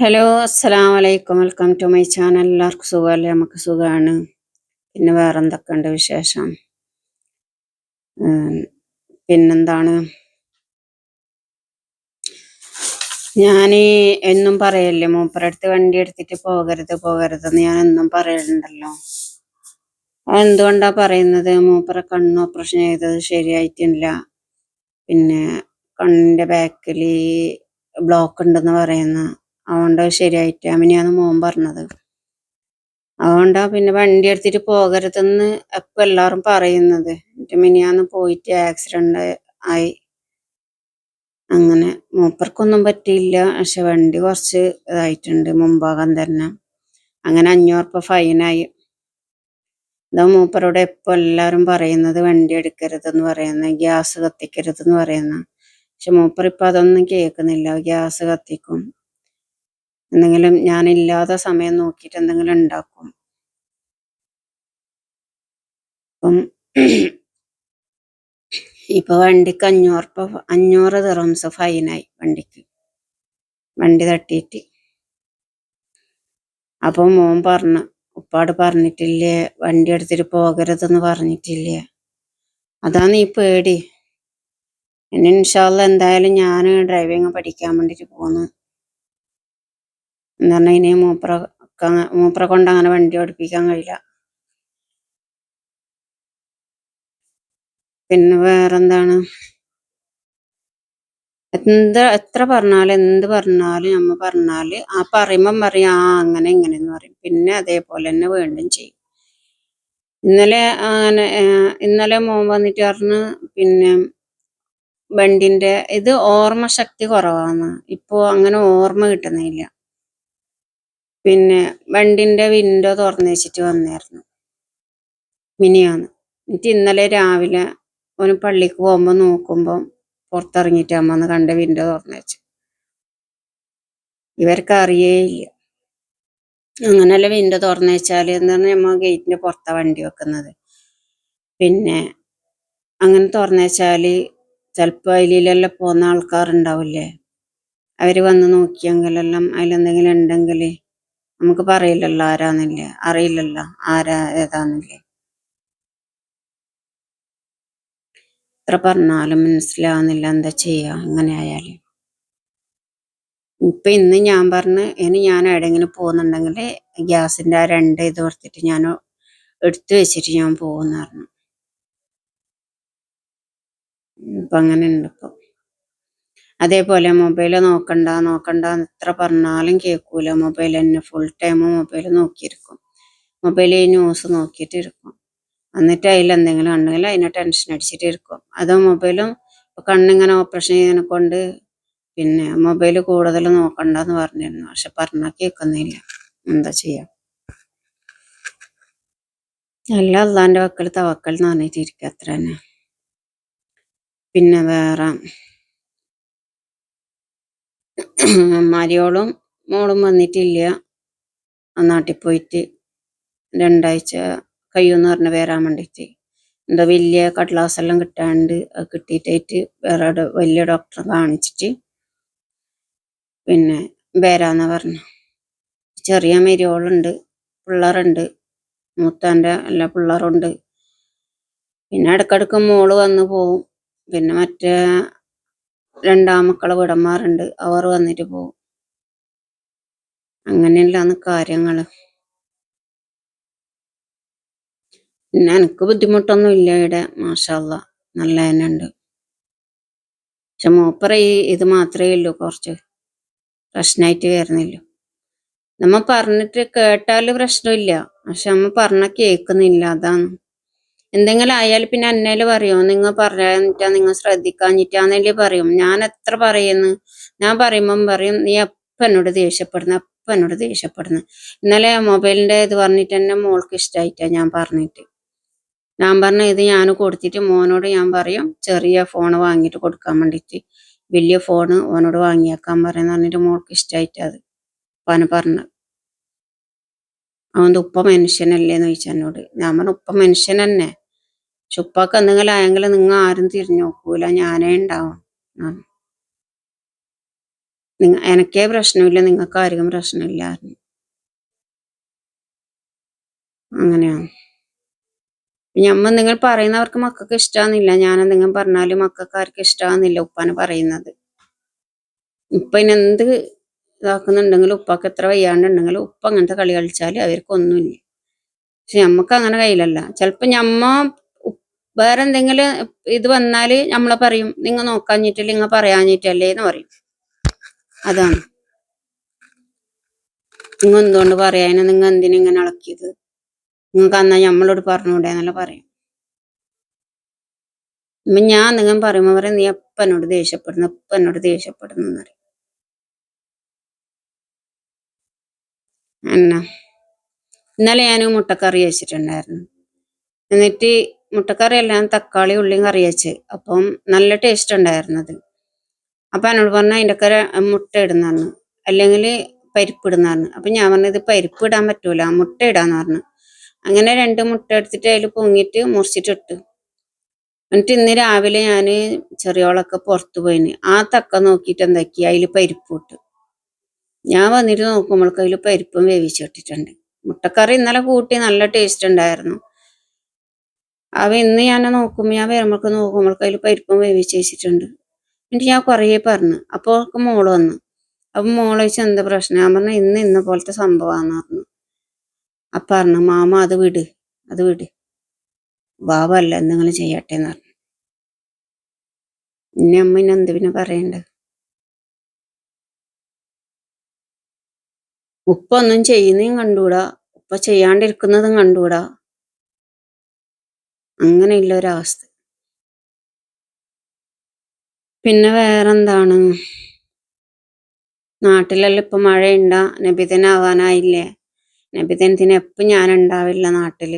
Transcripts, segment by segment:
Hello അസ്സലാം വലൈക്കും welcome to my channel എല്ലാവർക്കും സുഖമല്ലേ? നമുക്ക് സുഖമാണ്. പിന്നെ വേറെ എന്തൊക്കെ ഉണ്ട് വിശേഷം പിന്നെന്താണ്? ഞാൻ എന്നും പറയല്ലേ മൂപ്പരടുത്ത് വണ്ടി എടുത്തിട്ട് പോകരുത് പോകരുതെന്ന് ഞാൻ എന്നും പറയലുണ്ടല്ലോ. എന്തുകൊണ്ടാ പറയുന്നത്? മൂപ്പര കണ്ണ് ഓപ്പറേഷൻ ചെയ്തത് ശരിയായിട്ടില്ല. പിന്നെ കണ്ണിന്റെ ബാക്കിൽ ബ്ലോക്ക് ഉണ്ടെന്ന് പറയുന്ന അതുകൊണ്ട് ശരിയായിട്ട് അമിനിയാന്ന് മോൻ പറഞ്ഞത്. അതുകൊണ്ടാ പിന്നെ വണ്ടി എടുത്തിട്ട് പോകരുതെന്ന് എപ്പോൾ എല്ലാവരും പറയുന്നത്. എന്നിട്ട് മിനിയാന്ന് പോയിട്ട് ആക്സിഡന്റ് ആയി. അങ്ങനെ മൂപ്പർക്കൊന്നും പറ്റിയില്ല. പക്ഷെ വണ്ടി കുറച്ച് ഇതായിട്ടുണ്ട് മുമ്പാകം തന്നെ. അങ്ങനെ അഞ്ഞൂറ് രൂപ ഫൈനായി. ഇതാ മൂപ്പരോട് എപ്പോൾ എല്ലാവരും പറയുന്നത് വണ്ടി എടുക്കരുതെന്ന് പറയുന്ന ഗ്യാസ് കത്തിക്കരുതെന്ന് പറയുന്ന പക്ഷെ മൂപ്പർ ഇപ്പം അതൊന്നും കേൾക്കുന്നില്ല. ഗ്യാസ് കത്തിക്കും. എന്തെങ്കിലും ഞാനില്ലാത്ത സമയം നോക്കിയിട്ട് എന്തെങ്കിലും ഉണ്ടാക്കും. അപ്പം ഇപ്പൊ വണ്ടിക്ക് അഞ്ഞൂറ് അഞ്ഞൂറ് ദിറംസ് ഫൈനായി വണ്ടിക്ക്. വണ്ടി തട്ടിയിട്ട്. അപ്പൊ മോൻ പറഞ്ഞു ഉപ്പാട് പറഞ്ഞിട്ടില്ലേ വണ്ടി എടുത്തിട്ട് പോകരുതെന്ന് പറഞ്ഞിട്ടില്ലേ? അതാണ് നീ പേടി. എന്നെ ഇൻഷാല്ല എന്തായാലും ഞാൻ ഡ്രൈവിങ് പഠിക്കാൻ വേണ്ടിട്ട് പോന്നു. എന്ന് പറഞ്ഞാൽ ഇനി മൂപ്പറ മൂപ്പറ കൊണ്ട് അങ്ങനെ വണ്ടി ഓടിപ്പിക്കാൻ കഴിയില്ല. പിന്നെ വേറെന്താണ്? എന്ത് എത്ര പറഞ്ഞാലും എന്ത് പറഞ്ഞാലും നമ്മ പറഞ്ഞാൽ ആ പറയുമ്പം പറയും ആ അങ്ങനെ ഇങ്ങനെ എന്ന് പറയും. പിന്നെ അതേപോലെ തന്നെ വീണ്ടും ചെയ്യും. ഇന്നലെ അങ്ങനെ ഇന്നലെ മോൻ വന്നിട്ട് പറഞ്ഞു പിന്നെ വണ്ടിന്റെ ഇത് ഓർമ്മ ശക്തി കുറവാണ് ഇപ്പോ അങ്ങനെ ഓർമ്മ കിട്ടുന്നില്ല പിന്നെ വണ്ടിന്റെ വിൻഡോ തുറന്നു വെച്ചിട്ട് വന്നായിരുന്നു. മിനിയാന്ന്. എന്നിട്ട് ഇന്നലെ രാവിലെ ഓന് പള്ളിക്ക് പോകുമ്പോൾ നോക്കുമ്പോൾ പുറത്തിറങ്ങിയിട്ട് അമ്മ ഒന്ന് കണ്ട വിൻഡോ തുറന്നു വെച്ചു. ഇവർക്ക് അറിയേയില്ല. അങ്ങനെയല്ല വിൻഡോ തുറന്നു വെച്ചാൽ എന്താണ് നമ്മൾ ഗേറ്റിന്റെ പുറത്താ വണ്ടി വെക്കുന്നത്. പിന്നെ അങ്ങനെ തുറന്നു വെച്ചാൽ ചിലപ്പോൾ അതിലെല്ലാം പോകുന്ന ആൾക്കാരുണ്ടാവില്ലേ? അവർ വന്ന് നോക്കിയെങ്കിലെല്ലാം അതിലെന്തെങ്കിലും ഉണ്ടെങ്കിൽ നമുക്ക് പറയില്ലല്ലോ ആരാന്നില്ലേ? അറിയില്ലല്ലോ ആരാ ഏതാന്നില്ലേ? എത്ര പറഞ്ഞാലും മനസ്സിലാവുന്നില്ല എന്താ ചെയ്യുക അങ്ങനെ ആയാൽ. ഇപ്പൊ ഇന്ന് ഞാൻ പറഞ്ഞ് ഇനി ഞാൻ എവിടെയെങ്കിലും പോകുന്നുണ്ടെങ്കിൽ ഗ്യാസിന്റെ ആ രണ്ട് ഇത് കൊടുത്തിട്ട് ഞാൻ എടുത്തു വെച്ചിട്ട് ഞാൻ പോകുന്ന പറഞ്ഞു. ഇപ്പൊ അങ്ങനെ ഉണ്ട് അതേപോലെ മൊബൈൽ നോക്കണ്ട നോക്കണ്ട എത്ര പറഞ്ഞാലും കേൾക്കൂല മൊബൈൽ തന്നെ ഫുൾ ടൈം മൊബൈൽ നോക്കിയിരിക്കും. മൊബൈൽ ന്യൂസ് നോക്കിയിട്ടിരിക്കും എന്നിട്ട് അതിൽ എന്തെങ്കിലും ഉണ്ടെങ്കിൽ അതിനെ ടെൻഷൻ അടിച്ചിട്ട് ഇരിക്കും. അത് മൊബൈലും കണ്ണിങ്ങനെ ഓപ്പറേഷൻ ചെയ്യുന്നതിനെ കൊണ്ട് പിന്നെ മൊബൈൽ കൂടുതൽ നോക്കണ്ടെന്ന് പറഞ്ഞിരുന്നു. പക്ഷെ പറഞ്ഞാൽ കേൾക്കുന്നില്ല. എന്താ ചെയ്യാ? അല്ല അള്ളാന്റെ വക്കൽ തവക്കൽ എന്ന് പറഞ്ഞിട്ട് അത്ര തന്നെ പിന്നെ വേറെ മരിയോളും മോളും വന്നിട്ടില്ല. ആ നാട്ടിൽ പോയിട്ട് രണ്ടാഴ്ച കഴിയുമെന്ന് പറഞ്ഞ വരാൻ വേണ്ടിയിട്ട് എന്താ വലിയ കടലാസെല്ലാം കിട്ടാണ്ട് അത് കിട്ടിയിട്ടായിട്ട് വേറെ വലിയ ഡോക്ടറെ കാണിച്ചിട്ട് പിന്നെ വേരാന്ന പറഞ്ഞു. ചെറിയ മരിയോളുണ്ട് പിള്ളേരുണ്ട് മൂത്താന്റെ എല്ലാ പിള്ളേരുണ്ട്. പിന്നെ ഇടക്കിടക്ക് മോൾ വന്ന് പോവും. പിന്നെ മറ്റേ രണ്ടാമക്കളെ വിടന്മാരുണ്ട് അവർ വന്നിട്ട് പോകും അങ്ങനെയല്ലാന്ന് കാര്യങ്ങൾ. പിന്നെ എനിക്ക് ബുദ്ധിമുട്ടൊന്നും ഇല്ല ഇവിടെ മാഷല്ല നല്ല തന്നെ ഉണ്ട് പക്ഷെ മൂപ്പറ ഈ ഇത് മാത്രമേ ഉള്ളൂ. കുറച്ച് പ്രശ്നമായിട്ട് വരുന്നില്ല നമ്മ പറഞ്ഞിട്ട് കേട്ടാൽ പ്രശ്നമില്ല. പക്ഷെ നമ്മ പറഞ്ഞ കേൾക്കുന്നില്ല. അതാണ്. എന്തെങ്കിലും ആയാൽ പിന്നെ അന്നേൽ പറയും. നിങ്ങൾ പറഞ്ഞിട്ടാ നിങ്ങൾ ശ്രദ്ധിക്കാഞ്ഞിട്ടാന്നല്ലേ പറയും. ഞാൻ എത്ര പറയുന്നു? ഞാൻ പറയുമ്പം പറയും നീ എപ്പം എന്നോട് ദേഷ്യപ്പെടുന്നു എപ്പം എന്നോട് ദേഷ്യപ്പെടുന്നു. ഇന്നലെ മൊബൈലിന്റെ ഇത് പറഞ്ഞിട്ട് തന്നെ മോൾക്ക് ഇഷ്ടമായിട്ടാ ഞാൻ പറഞ്ഞിട്ട്. ഞാൻ പറഞ്ഞ ഇത് ഞാൻ കൊടുത്തിട്ട് മോനോട് ഞാൻ പറയും ചെറിയ ഫോൺ വാങ്ങിയിട്ട് കൊടുക്കാൻ വേണ്ടിയിട്ട് വലിയ ഫോൺ ഓനോട് വാങ്ങിയേക്കാൻ പറയുന്ന പറഞ്ഞിട്ട് മോൾക്ക് ഇഷ്ടമായിട്ട് അത് ഉപ്പാന് പറഞ്ഞു അവന്റെ ഉപ്പ മനുഷ്യനല്ലേന്ന് ചോദിച്ചു എന്നോട്. ഞാൻ പറഞ്ഞു ഉപ്പ മനുഷ്യൻ തന്നെ പക്ഷെ ഉപ്പാക്ക് എന്തെങ്കിലും ആയെങ്കിൽ നിങ്ങൾ ആരും തിരിഞ്ഞു നോക്കൂല. ഞാനേ ഉണ്ടാവും. നിങ്ങ എനിക്കേ പ്രശ്നമില്ല. നിങ്ങൾക്ക് ആർക്കും പ്രശ്നമില്ല. അങ്ങനെയാണ് ഞമ്മ നിങ്ങൾ പറയുന്നവർക്ക് മക്കൾക്ക് ഇഷ്ടമാകുന്നില്ല ഞാൻ എന്തെങ്കിലും പറഞ്ഞാലും മക്കൾക്ക് ആർക്കും ഇഷ്ടമാകുന്നില്ല ഉപ്പാന് പറയുന്നത്. ഉപ്പ ഇനി എന്ത് ഇതാക്കുന്നുണ്ടെങ്കിലും ഉപ്പാക്ക് എത്ര വയ്യാണ്ടുണ്ടെങ്കിലും ഉപ്പ അങ്ങനത്തെ കളി കളിച്ചാൽ അവർക്കൊന്നുമില്ല. പക്ഷെ ഞമ്മക്ക് അങ്ങനെ കയ്യിലല്ല. ചിലപ്പോ ഞമ്മ വേറെ എന്തെങ്കിലും ഇത് വന്നാൽ നമ്മളെ പറയും നിങ്ങ നോക്കാഞ്ഞിട്ടില്ല നിങ്ങ പറയാഞ്ഞിട്ടല്ലേ എന്ന് പറയും. അതാണ്. നിങ്ങ എന്തുകൊണ്ട് പറയാനും? നിങ്ങ എന്തിനാ ഇങ്ങനെ ഇളക്കിയത്? നിങ്ങൾക്ക് അന്നാ നമ്മളോട് പറഞ്ഞൂടെ എന്നല്ല പറയും. ഇപ്പൊ ഞാൻ നിങ്ങൾ പറയുമ്പോ പറയും നീ എപ്പ എന്നോട് ദേഷ്യപ്പെടുന്നു എപ്പ എന്നോട് ദേഷ്യപ്പെടുന്നു എന്ന് പറയും. എന്നാ ഇന്നലെ ഞാൻ മുട്ടക്കറി വെച്ചിട്ടുണ്ടായിരുന്നു. എന്നിട്ട് മുട്ടക്കറി എല്ലാം തക്കാളി ഉള്ളിയും കറി വെച്ച്. അപ്പം നല്ല ടേസ്റ്റ് ഉണ്ടായിരുന്നത് അപ്പം എന്നോട് പറഞ്ഞു അതിന്റെ ഒക്കെ മുട്ട ഇടുന്നതാണ് അല്ലെങ്കിൽ പരിപ്പ് ഇടുന്നതാണ് അപ്പം ഞാൻ പറഞ്ഞത് പരിപ്പ് ഇടാൻ പറ്റൂല മുട്ട ഇടാന്ന് പറഞ്ഞു. അങ്ങനെ രണ്ട് മുട്ട എടുത്തിട്ട് അതിൽ പൊങ്ങിയിട്ട് മുറിച്ചിട്ടിട്ട് എന്നിട്ട് ഇന്ന് രാവിലെ ഞാൻ ചെറിയോളൊക്കെ പുറത്തു പോയിന്. ആ തക്ക നോക്കിയിട്ട് എന്താക്കി അതിൽ പരിപ്പ് ഇട്ടു. ഞാൻ വന്നിട്ട് നോക്കുമ്പോൾക്ക് അതിൽ പരിപ്പും വേവിച്ചിട്ടിട്ടുണ്ട് മുട്ടക്കറി ഇന്നലെ കൂട്ടി നല്ല ടേസ്റ്റ് ഉണ്ടായിരുന്നു. അവ ഇന്ന് ഞാൻ നോക്കുമ്പോൾ ഞാൻ വരുമ്പോൾക്ക് നോക്കുമ്പോൾ അതിൽ പരിപ്പും വേവിച്ച് വെച്ചിട്ടുണ്ട് എന്നിട്ട് ഞാൻ കുറേ പറഞ്ഞു. അപ്പോൾ അവൾക്ക് മോൾ വന്നു. അപ്പം മോൾ വെച്ച് എന്താ പ്രശ്നം? ഞാൻ പറഞ്ഞു ഇന്ന് ഇന്ന പോലത്തെ സംഭവമാണെന്ന് പറഞ്ഞു. അപ്പം പറഞ്ഞു മാമ അത് വിട് അത് വിട്. ബാബല്ല എന്തെങ്കിലും ചെയ്യട്ടെ എന്ന് പറഞ്ഞു. ഇന്നെ അമ്മ ഇനി എന്ത് പിന്നെ പറയണ്ടത് ഉപ്പൊന്നും ചെയ്യുന്നതും കണ്ടുകൂടാ ഉപ്പ ചെയ്യാണ്ടിരിക്കുന്നതും കണ്ടൂടാ. അങ്ങനെയുള്ള ഒരവസ്ഥ. പിന്നെ വേറെന്താണ്? നാട്ടിലെല്ലാം ഇപ്പൊ മഴയുണ്ട നബിതനാവാനായില്ലേ നബിദിനത്തിന് എപ്പം ഞാൻ ഉണ്ടാവില്ല നാട്ടിൽ?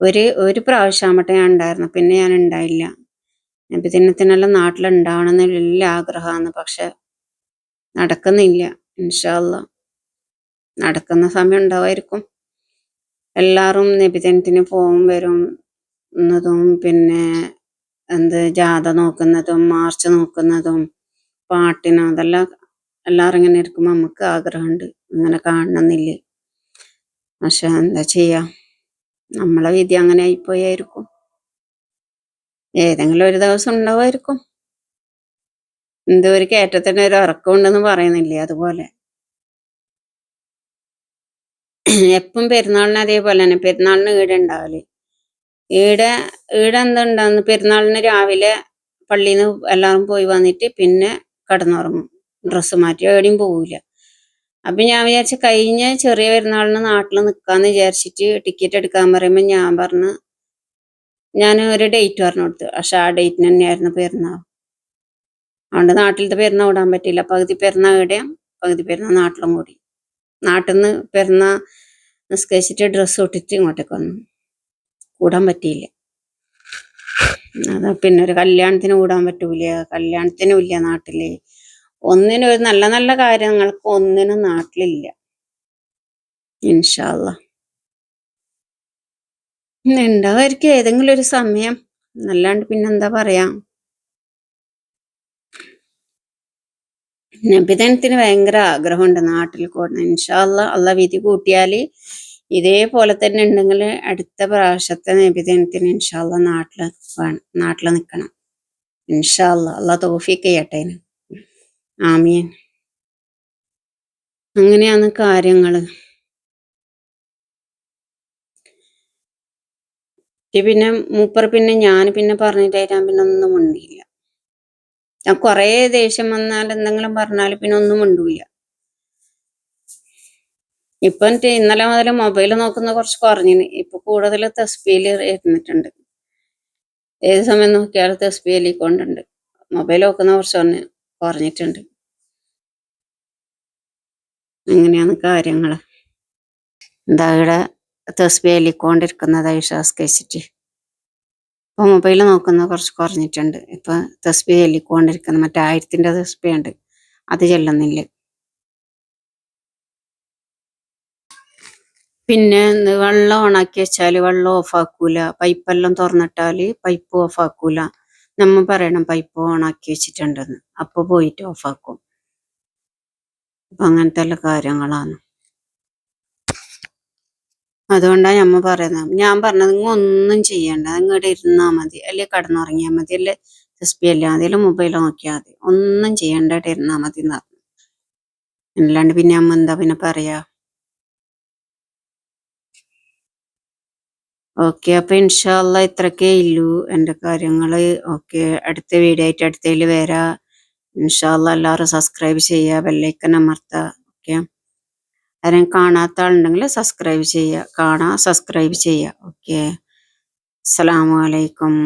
ഒരു ഒരു പ്രാവശ്യമാവട്ടെ ഞാൻ ഉണ്ടായിരുന്നു പിന്നെ ഞാൻ ഉണ്ടായില്ല. നബിദിനത്തിനെല്ലാം നാട്ടിലുണ്ടാവണമെന്ന് വലിയ ആഗ്രഹമാണ് പക്ഷെ നടക്കുന്നില്ല ഇൻഷാല്ല നടക്കുന്ന സമയം ഉണ്ടാവായിരിക്കും. എല്ലാവരും നബിദിനത്തിന് പോവും വരും എന്നതും പിന്നെ എന്ത് ജാഥ നോക്കുന്നതും മാർച്ച് നോക്കുന്നതും പാട്ടിനും അതെല്ലാം എല്ലാവരും ഇങ്ങനെ ഇരിക്കുമ്പോൾ നമുക്ക് ആഗ്രഹമുണ്ട് അങ്ങനെ കാണണമെന്നില്ലേ പക്ഷെ എന്താ ചെയ്യാ? നമ്മളെ വിധി അങ്ങനെ ആയിപ്പോയായിരിക്കും. ഏതെങ്കിലും ഒരു ദിവസം ഉണ്ടാവുമായിരിക്കും എന്തോ ഒരു കയറ്റത്തിന് ഒരു ഉറക്കമുണ്ടെന്ന് പറയുന്നില്ലേ അതുപോലെ? എപ്പം പെരുന്നാളിന് അതേപോലെ തന്നെ പെരുന്നാളിന് ഈട് ഉണ്ടാവൽ. ഈട് ഈട് എന്തുണ്ടാന്ന് പെരുന്നാളിന് രാവിലെ പള്ളിയിൽ നിന്ന് എല്ലാവരും പോയി വന്നിട്ട് പിന്നെ കിടന്നുറങ്ങും. ഡ്രസ്സ് മാറ്റി എവിടെയും പോവില്ല അപ്പൊ ഞാൻ വിചാരിച്ച കഴിഞ്ഞ ചെറിയ പെരുന്നാളിന് നാട്ടിൽ നിൽക്കാന്ന് വിചാരിച്ചിട്ട് ടിക്കറ്റ് എടുക്കാൻ പറയുമ്പോൾ ഞാൻ പറഞ്ഞു ഞാൻ ഒരു ഡേറ്റ് പറഞ്ഞു കൊടുത്തു. പക്ഷെ ആ ഡേറ്റിന് തന്നെയായിരുന്നു പെരുന്നാൾ. അതുകൊണ്ട് നാട്ടിലത്തെ പെരുന്നാൾ വിടാൻ പറ്റില്ല പകുതി പെരുന്നാൾ ഇവിടെയും പകുതി പെരുന്നാൾ നാട്ടിലും കൂടി. നാട്ടിൽ നിന്ന് പെരുന്നാൾ നിസ്കരിച്ചിട്ട് ഡ്രസ്സ് ഇട്ടിട്ട് ഇങ്ങോട്ടേക്ക് വന്നു. കൂടാൻ പറ്റിയില്ല. അത് പിന്നെ ഒരു കല്യാണത്തിന് കൂടാൻ പറ്റൂല. കല്യാണത്തിനും ഇല്ല നാട്ടിൽ. ഒന്നിനും ഒരു നല്ല നല്ല കാര്യങ്ങൾക്ക് ഒന്നിനും നാട്ടിലില്ല. ഇൻഷാല്ല ഉണ്ടാവായിരിക്കും ഏതെങ്കിലും ഒരു സമയം. അല്ലാണ്ട് പിന്നെന്താ പറയാ? നബിദിനത്തിന് ഭയങ്കര ആഗ്രഹമുണ്ട് നാട്ടിൽ കൂടുന്ന ഇൻഷാല്ല അള്ള വിധി കൂട്ടിയാൽ ഇതേപോലെ തന്നെ ഉണ്ടെങ്കിൽ അടുത്ത പ്രാവശ്യത്തെ നബിദിനത്തിന് ഇൻഷാല്ല നാട്ടിൽ വേണം നാട്ടിൽ നിക്കണം. ഇൻഷാല്ല അല്ല തോഫിക്ക് ചെയ്യട്ടെ ആമിയൻ അങ്ങനെയാണ് കാര്യങ്ങൾ പിന്നെ മൂപ്പർ പിന്നെ ഞാൻ പിന്നെ പറഞ്ഞിട്ട് ഞാൻ പിന്നെ ഒന്നും മിണ്ടിയില്ല ഞാൻ കൊറേ ദേഷ്യം വന്നാൽ എന്തെങ്കിലും പറഞ്ഞാൽ പിന്നെ ഒന്നും മിണ്ടൂല ഇപ്പൊ ഇന്നലെ മുതൽ മൊബൈൽ നോക്കുന്ന കുറച്ച് കുറഞ്ഞിന്. ഇപ്പൊ കൂടുതൽ തസ്ബിയിൽ ഇരുന്നിട്ടുണ്ട്. ഏത് സമയം നോക്കിയാലും തസ്ബിയിൽ കൊണ്ടുണ്ട് മൊബൈൽ നോക്കുന്ന കുറച്ച് കുറഞ്ഞ് കുറഞ്ഞിട്ടുണ്ട്. അങ്ങനെയാണ് കാര്യങ്ങൾ എന്താ ഇവിടെ തസ്ബി എല്ലിക്കൊണ്ടിരിക്കുന്നത് വിശ്വാസിച്ചിട്ട് ഇപ്പൊ മൊബൈൽ നോക്കുന്ന കുറച്ച് കുറഞ്ഞിട്ടുണ്ട്. ഇപ്പൊ തസ്ബി എല്ലിക്കൊണ്ടിരിക്കുന്നത് മറ്റേ ആയിരത്തിന്റെ തെസ്പിയുണ്ട് അത് ചെല്ലുന്നില്ല. പിന്നെ വെള്ളം ഓണാക്കി വെച്ചാൽ വെള്ളം ഓഫാക്കൂല പൈപ്പെല്ലാം തുറന്നിട്ടാൽ പൈപ്പ് ഓഫാക്കൂല നമ്മ പറയണം പൈപ്പ് ഓണാക്കി വെച്ചിട്ടുണ്ടെന്ന്. അപ്പൊ പോയിട്ട് ഓഫാക്കും അപ്പൊ അങ്ങനത്തെ എല്ലാ കാര്യങ്ങളാണ്. അതുകൊണ്ടാണ് നമ്മ പറയുന്നത് ഞാൻ പറഞ്ഞത് നിങ്ങൾ ഒന്നും ചെയ്യണ്ട. ഇങ്ങോട്ട് ഇരുന്നാ മതി. അല്ലെ കടന്നുറങ്ങിയാൽ മതി. അല്ലെ എസ് അല്ലേ അതിൽ മൊബൈൽ നോക്കിയാൽ മതി. ഒന്നും ചെയ്യണ്ടായിട്ട് ഇരുന്നാ മതി എന്ന് അല്ലാണ്ട് പിന്നെ അമ്മ എന്താ പിന്നെ പറയാ? ഓക്കെ അപ്പൊ ഇൻഷാല്ല ഇത്രക്കേ ഇല്ലൂ എന്റെ കാര്യങ്ങൾ. ഓക്കെ അടുത്ത വീഡിയോ ആയിട്ട് അടുത്തതിൽ വരാ. ഇൻഷാല്ല എല്ലാവരും സബ്സ്ക്രൈബ് ചെയ്യുക ബെല്ലൈക്കൻ അമർത്ത ഓക്കെ. ആരെയും കാണാത്ത ആളുണ്ടെങ്കിൽ സബ്സ്ക്രൈബ് ചെയ്യുക കാണാ സബ്സ്ക്രൈബ് ചെയ്യുക ഓക്കെ. അലൈക്കും.